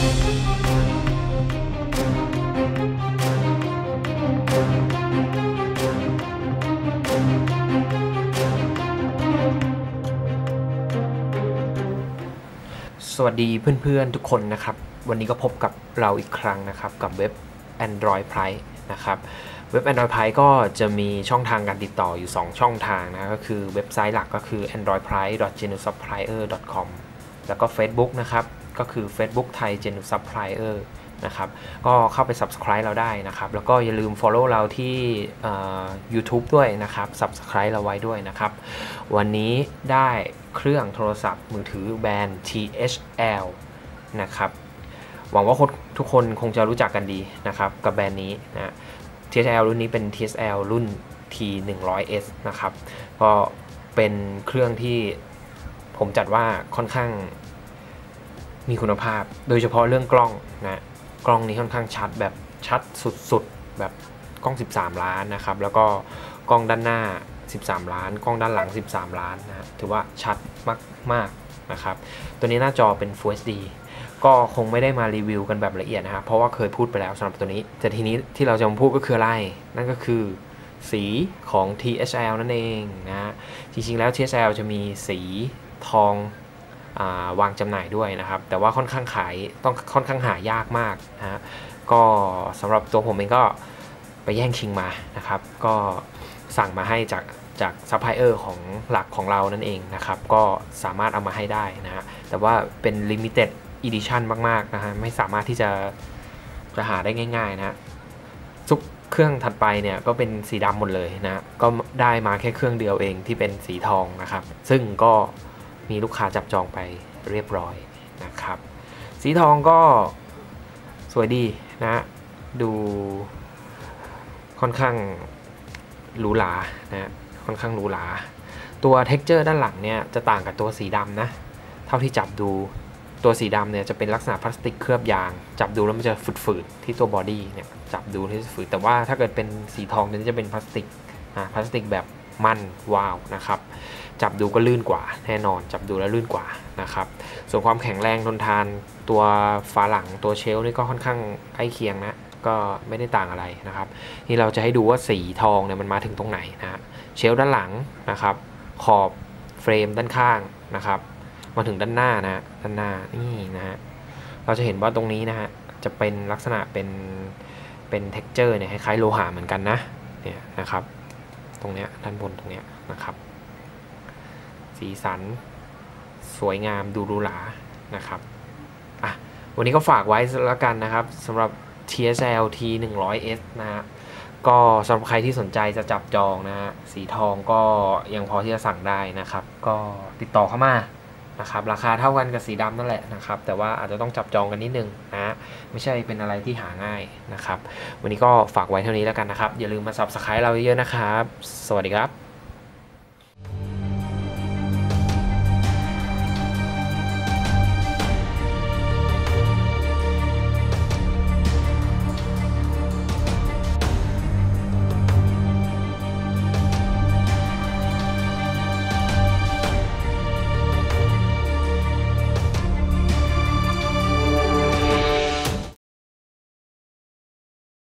สวัสดีเพื่อนๆทุกคนนะครับ วันนี้ก็พบกับเราอีกครั้งนะครับกับเว็บ Android Price นะครับเว็บ Android Price ก็จะมีช่องทางการติดต่ออยู่ 2 ช่องทางนะก็คือเว็บไซต์หลักก็คือ androidprice.genusupplier.com แล้วก็ Facebook นะครับ ก็คือ Facebook Thai Genu Supplier นะครับก็เข้าไป subscribe เราได้นะครับ แล้วก็อย่าลืม follow เราที่ YouTube ด้วยนะครับ subscribe เราไว้ด้วยนะครับ วันนี้ได้เครื่องโทรศัพท์มือถือแบรนด์ THL นะครับหวังว่าทุกคนคงจะรู้จักกันดีนะครับ กับแบรนด์นี้นะ THL รุ่นนี้เป็น THL รุ่น T100S นะครับ ก็เป็นเครื่องที่ผมจัดว่าค่อนข้าง มีคุณภาพ โดยเฉพาะเรื่องกล้องนะกล้องนี้ค่อนข้างชัดแบบชัดสุดๆ แบบกล้อง 13 ล้านนะครับ แล้วก็กล้องด้านหน้า 13 ล้าน กล้องด้านหลัง 13 ล้านนะถือว่าชัดมากๆนะครับ ตัวนี้หน้าจอเป็น Full HD ก็คงไม่ได้มารีวิวกันแบบละเอียดนะครับเพราะว่าเคยพูดไปแล้วสำหรับตัวนี้ แต่ทีนี้ที่เราจะมาพูดก็คืออะไร นั่นก็คือสีของ THL นั่นเองนะ จริงๆแล้ว THL จะมีสีทอง วางจำหน่ายด้วยนะครับ แต่ว่าค่อนข้างขายต้องค่อนข้างหายากมากนะฮะก็สำหรับตัวผมเองก็ไปแย่งชิงมานะครับ ก็สั่งมาให้จากจากซัพพลายเออร์ของหลักของเรานั่นเองนะครับ ก็สามารถเอามาให้ได้นะฮะแต่ว่าเป็น limited edition มาก ๆ นะฮะ ไม่สามารถที่จะจะหาได้ง่าย ๆ นะทุกเครื่องถัดไปเนี่ยก็เป็นสีดำหมดเลยนะ ก็ได้มาแค่เครื่องเดียวเองที่เป็นสีทองนะครับ ซึ่งก็ มีลูกค้าจับจองไปเรียบร้อยนะครับ สีทองก็สวยดีนะ ดูค่อนข้างหรูหรานะค่อนข้างหรูหราตัว texture ด้านหลังเนี่ยจะต่างกับตัวสีดำนะ เท่าที่จับดูตัวสีดำเนี่ยจะเป็นลักษณะพลาสติกเคลือบยาง จับดูแล้วมันจะฝืดๆที่ตัวบอดี้เนี่ยจับดูที่ฝืดแต่ว่าถ้าเกิดเป็นสีทองเนี่ยจะเป็นพลาสติกอ่าพลาสติกแบบ มันวาวนะครับ จับดูก็ลื่นกว่าแน่นอน จับดูแล้วลื่นกว่านะครับ ส่วนความแข็งแรงทนทานตัวฝาหลังตัวเชลนี่ก็ค่อนข้างใกล้เคียงนะก็ไม่ได้ต่างอะไรนะครับ นี่เราจะให้ดูว่าสีทองเนี่ยมันมาถึงตรงไหนนะเชลด้านหลังนะครับ ขอบเฟรมด้านข้างนะครับ มาถึงด้านหน้านะด้านหน้านี่นะฮะเราจะเห็นว่าตรงนี้นะฮะจะเป็นลักษณะเป็นเป็นเท็กเจอร์เนี่ยคล้ายๆโลหะเหมือนกันนะเนี่ยนะครับ ตรงเนี้ยด้านบนตรงเนี้ยนะครับ สีสัน สวยงามดูหรูหรานะครับอะวันนี้ก็ฝากไว้แล้วกันนะครับสำหรับ TSL T 100S นะฮะก็สำหรับใครที่สนใจจะจับจองนะฮะสีทองก็ยังพอที่จะสั่งได้นะครับ ก็ติดต่อเข้ามา นะครับราคาเท่ากันกับสีดำนั่นแหละนะครับ แต่ว่าอาจจะต้องจับจองกันนิดนึงนะไม่ใช่เป็นอะไรที่หาง่ายนะครับ วันนี้ก็ฝากไว้เท่านี้แล้วกันนะครับ อย่าลืมมาสับสไครต์เราเยอะๆนะครับ สวัสดีครับ